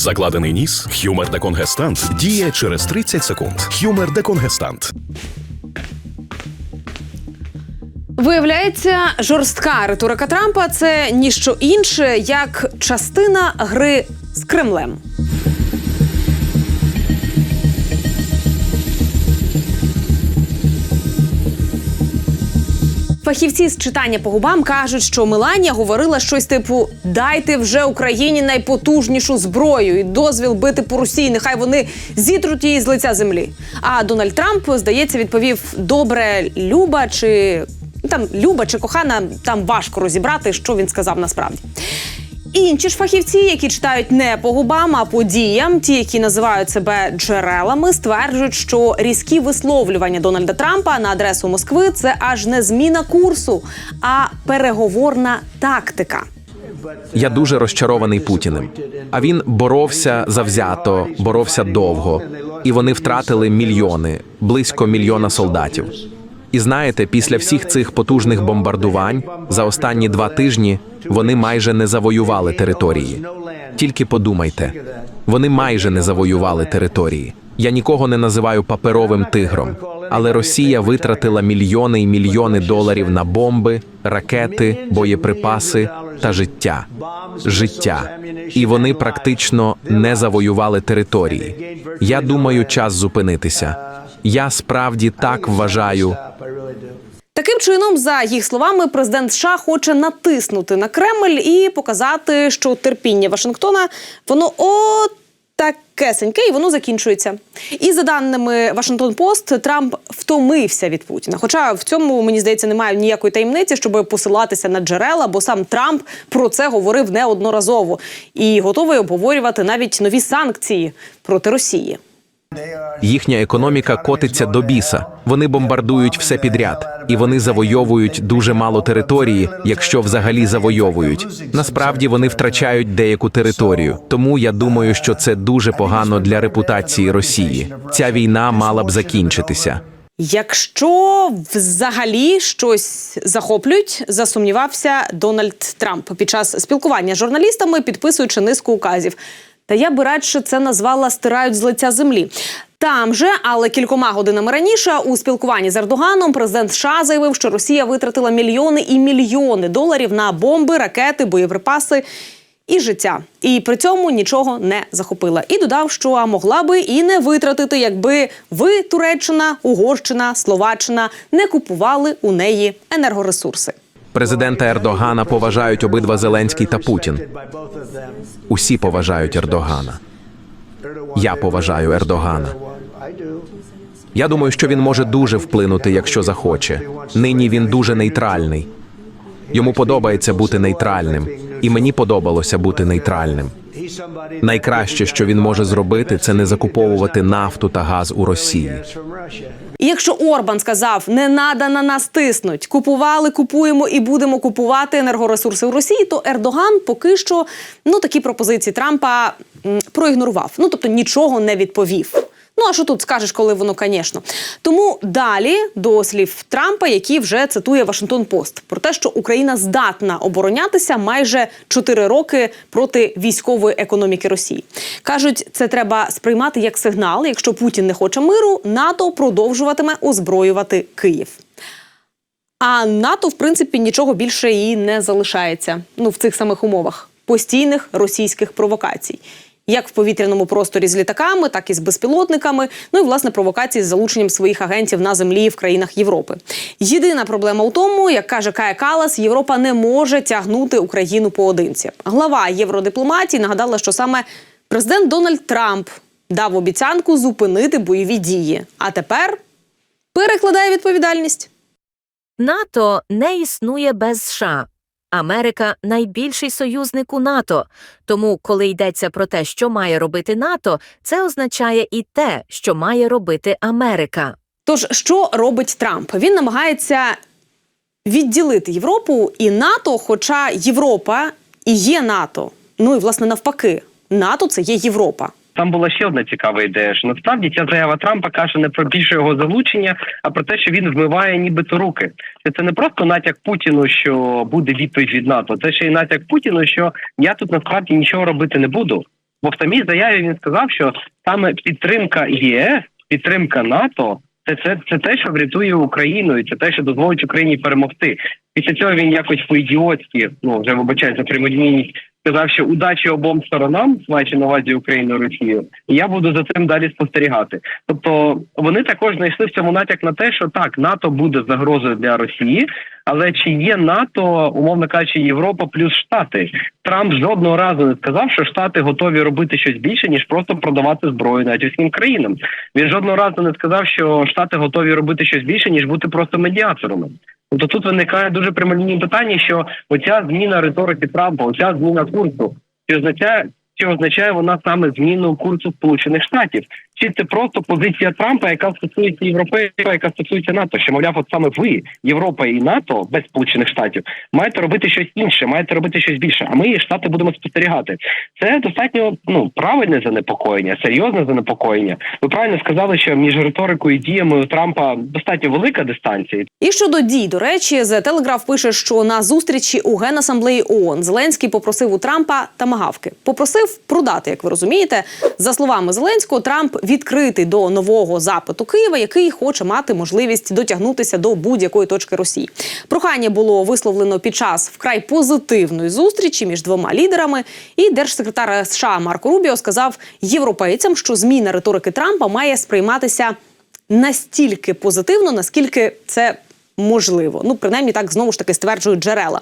Закладений ніс, хюмер деконгестант діє через 30 секунд. Хюмер деконгестант. Виявляється, жорстка риторика Трампа це ніщо інше, як частина гри з Кремлем. Фахівці з читання по губам кажуть, що Меланія говорила щось типу: дайте вже Україні найпотужнішу зброю і дозвіл бити по Росії. Нехай вони зітруть її з лиця землі. А Дональд Трамп, здається, відповів: добре, Люба чи там Люба чи кохана, там важко розібрати, що він сказав насправді. Інші ж фахівці, які читають не по губам, а по діям, ті, які називають себе джерелами, стверджують, що різкі висловлювання Дональда Трампа на адресу Москви це аж не зміна курсу, а переговорна тактика. Я дуже розчарований Путіним. А він боровся завзято, боровся довго, і вони втратили мільйони, близько мільйона солдатів. І знаєте, після всіх цих потужних бомбардувань за останні два тижні вони майже не завоювали території. Тільки подумайте, вони майже не завоювали території. Я нікого не називаю паперовим тигром, але Росія витратила мільйони і мільйони доларів на бомби, ракети, боєприпаси та життя. Життя. І вони практично не завоювали території. Я думаю, час зупинитися. Я справді так вважаю. Таким чином, за їх словами, президент США хоче натиснути на Кремль і показати, що терпіння Вашингтона воно от такесеньке, і воно закінчується. І за даними Вашингтон Пост, Трамп втомився від Путіна. Хоча в цьому мені здається немає ніякої таємниці, щоб посилатися на джерела, бо сам Трамп про це говорив неодноразово і готовий обговорювати навіть нові санкції проти Росії. Їхня економіка котиться до біса. Вони бомбардують все підряд, і вони завойовують дуже мало території, якщо взагалі завойовують. Насправді вони втрачають деяку територію. Тому я думаю, що це дуже погано для репутації Росії. Ця війна мала б закінчитися. Якщо взагалі щось захоплюють, засумнівався Дональд Трамп під час спілкування з журналістами, підписуючи низку указів. Та я би радше це назвала стирають з лиця землі. Там же, але кількома годинами раніше, у спілкуванні з Ердоганом президент США заявив, що Росія витратила мільйони і мільйони доларів на бомби, ракети, боєприпаси і життя. І при цьому нічого не захопила. І додав, що могла би і не витратити, якби ви, Туреччина, Угорщина, Словаччина, не купували у неї енергоресурси. Президента Ердогана поважають обидва Зеленський та Путін. Усі поважають Ердогана. Я поважаю Ердогана. Я думаю, що він може дуже вплинути, якщо захоче. Нині він дуже нейтральний. Йому подобається бути нейтральним, і мені подобалося бути нейтральним. Найкраще, що він може зробити, це не закуповувати нафту та газ у Росії. І якщо Орбан сказав, не надо на нас тиснуть, купували, купуємо і будемо купувати енергоресурси у Росії, то Ердоган поки що ну такі пропозиції Трампа проігнорував. Ну тобто нічого не відповів. Ну а що тут скажеш, коли воно, звісно. Тому далі до слів Трампа, які вже цитує Вашингтон Пост, про те, що Україна здатна оборонятися майже 4 роки проти військової економіки Росії. кажуть, це треба сприймати як сигнал. Якщо Путін не хоче миру, НАТО продовжуватиме озброювати Київ. А НАТО, в принципі, нічого більше і не залишається. Ну в цих самих умовах постійних російських провокацій. Як в повітряному просторі з літаками, так і з безпілотниками. Ну і власне провокації з залученням своїх агентів на землі в країнах Європи. Єдина проблема у тому, як каже Кая Калас, Європа не може тягнути Україну поодинці. Глава євродипломатії нагадала, що саме президент Дональд Трамп дав обіцянку зупинити бойові дії. А тепер перекладає відповідальність. НАТО не існує без США. Америка найбільший союзник у НАТО. Тому, коли йдеться про те, що має робити НАТО, це означає і те, що має робити Америка. Тож, що робить Трамп? Він намагається відділити Європу і НАТО, хоча Європа і є НАТО. Ну і власне навпаки, НАТО це є Європа. Там була ще одна цікава ідея. що Насправді ця заява Трампа каже не про більше його залучення, а про те, що він вмиває нібито руки. Що Це не просто натяк Путіну, що буде відповідь від НАТО. Це ще й натяк Путіну, що я тут насправді нічого робити не буду. Бо в самій заяві він сказав, що саме підтримка ЄС, підтримка НАТО. Це, це, це те, що врятує Україну, і це те, що дозволить Україні перемогти. Після цього він якось по-ідіотськи, ну вже вибачаю за прямодійність, сказав, що удачі обом сторонам, маючи на увазі Україну і Росію, і я буду за цим далі спостерігати. Тобто вони також знайшли в цьому натяк на те, що так НАТО буде загрозою для Росії, але чи є НАТО, умовно кажучи, Європа плюс Штати? Трамп жодного разу не сказав, що Штати готові робити щось більше ніж просто продавати зброю натівським країнам. Він жодного разу не сказав, що Штати готові робити щось більше ніж бути просто медіаторами. Тобто тут виникає дуже прямолінійне питання, що оця зміна риторики Трампа, оця зміна курсу, чи означає, чи означає вона саме зміну курсу Сполучених Штатів? Чи це просто позиція Трампа, яка стосується Європи, яка стосується НАТО? Що мовляв, от саме ви, Європа і НАТО без Сполучених Штатів, маєте робити щось інше, маєте робити щось більше. А ми штати будемо спостерігати. Це достатньо ну правильне занепокоєння, серйозне занепокоєння. Ви правильно сказали, що між риторикою і діями у Трампа достатньо велика дистанція. І щодо дій, до речі, The Telegraph пише, що на зустрічі у Генасамблеї ООН Зеленський попросив у Трампа тамагавки. Попросив продати, як ви розумієте. За словами Зеленського, Трамп відкритий до нового запиту Києва, який хоче мати можливість дотягнутися до будь-якої точки Росії. Прохання було висловлено під час вкрай позитивної зустрічі між двома лідерами. І держсекретар США Марко Рубіо сказав європейцям, що зміна риторики Трампа має сприйматися настільки позитивно, наскільки це можливо. Ну, принаймні, так знову ж таки стверджують джерела.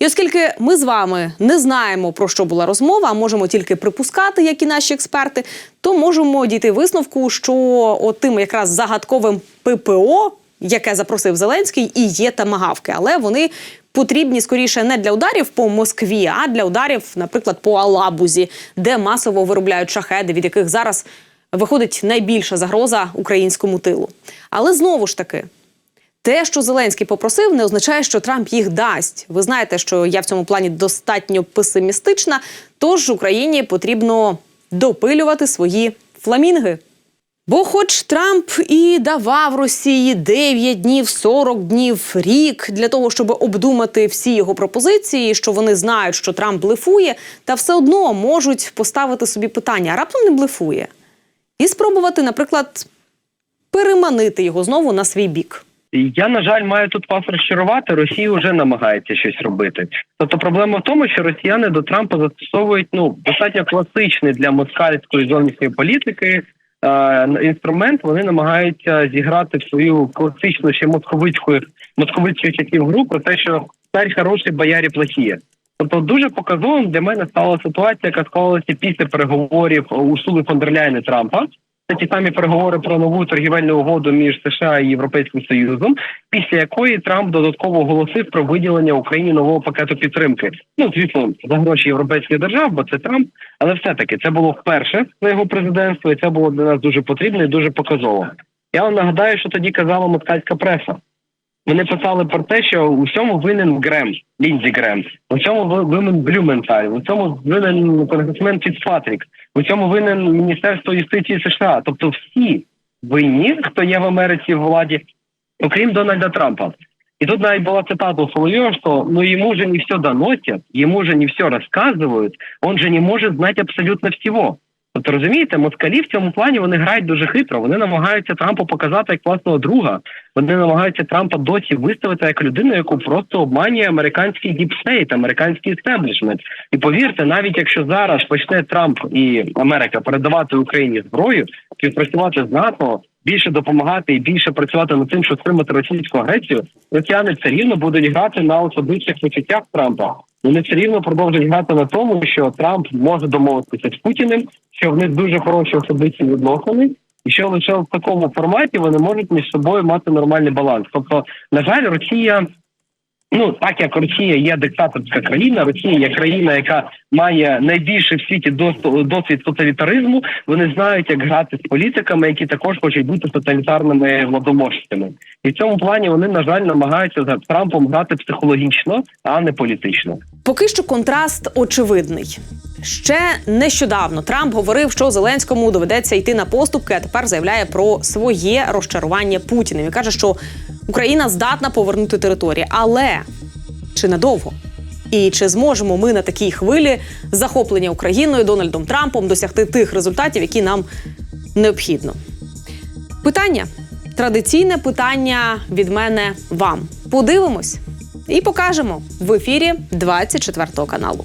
І оскільки ми з вами не знаємо про що була розмова, а можемо тільки припускати, як і наші експерти, то можемо дійти висновку, що от тим якраз загадковим ППО, яке запросив Зеленський, і є тамагавки, але вони. Потрібні скоріше не для ударів по Москві, а для ударів, наприклад, по Алабузі, де масово виробляють шахеди, від яких зараз виходить найбільша загроза українському тилу. Але знову ж таки, те, що Зеленський попросив, не означає, що Трамп їх дасть. Ви знаєте, що я в цьому плані достатньо песимістична. Тож Україні потрібно допилювати свої фламінги. Бо, хоч Трамп і давав Росії 9 днів, 40 днів, рік для того, щоб обдумати всі його пропозиції, що вони знають, що Трамп блефує, та все одно можуть поставити собі питання, а раптом не блефує, і спробувати, наприклад, переманити його знову на свій бік. Я на жаль маю тут вас розчарувати. Росія вже намагається щось робити. Тобто проблема в тому, що росіяни до Трампа застосовують ну достатньо класичний для москальської зовнішньої політики е, інструмент. Вони намагаються зіграти свою класичну ще московицьку московицьких часів гру про те, що царь хороший, боярі плохі. Тобто дуже показовим для мене стала ситуація, яка склалася після переговорів Урсули фон дер Ляйн Трампа. Ті самі переговори про нову торгівельну угоду між США і Європейським Союзом, після якої Трамп додатково оголосив про виділення Україні нового пакету підтримки. Ну звісно, за гроші європейських держав, бо це Трамп, але все таки це було вперше на його президентство, і це було для нас дуже потрібно і дуже показово. Я вам нагадаю, що тоді казала москальська преса. Вони писали про те, що у всьому винен Грем, Лінзі Грем, у цьому винен Блюменталь, у цьому винен конгресмен Фіцпатрік, у цьому винен Міністерство юстиції США. Тобто всі винні, хто є в Америці в владі, окрім Дональда Трампа. І тут навіть була цитата у Соловьева, что ну ему же не все доносят, ему же не все рассказывают, он же не може знати абсолютно всього. Тобто розумієте, москалі в цьому плані вони грають дуже хитро. Вони намагаються Трампа показати як власного друга. Вони намагаються Трампа досі виставити як людину, яку просто обманює американський діпстейт, американський істеблішмент. І повірте, навіть якщо зараз почне Трамп і Америка передавати Україні зброю, співпрацювати з НАТО, більше допомагати і більше працювати над тим, щоб стримати російську агресію, росіяни все рівно будуть грати на особистих почуттях Трампа. Вони все рівно продовжують грати на тому, що Трамп може домовитися з Путіним, що в них дуже хороші особисті відносини, і що лише в такому форматі вони можуть між собою мати нормальний баланс. Тобто, на жаль, Росія. Ну, так як Росія є диктаторська країна, Росія є країна, яка має найбільше в світі дос- досвід тоталітаризму. Вони знають, як грати з політиками, які також хочуть бути тоталітарними владоможцями. І в цьому плані вони, на жаль, намагаються за Трампом грати психологічно, а не політично. Поки що контраст очевидний. Ще нещодавно Трамп говорив, що Зеленському доведеться йти на поступки, а тепер заявляє про своє розчарування Путіним і каже, що Україна здатна повернути території. Але чи надовго? І чи зможемо ми на такій хвилі захоплення Україною Дональдом Трампом досягти тих результатів, які нам необхідно? Питання традиційне питання від мене вам. Подивимось і покажемо в ефірі 24 каналу.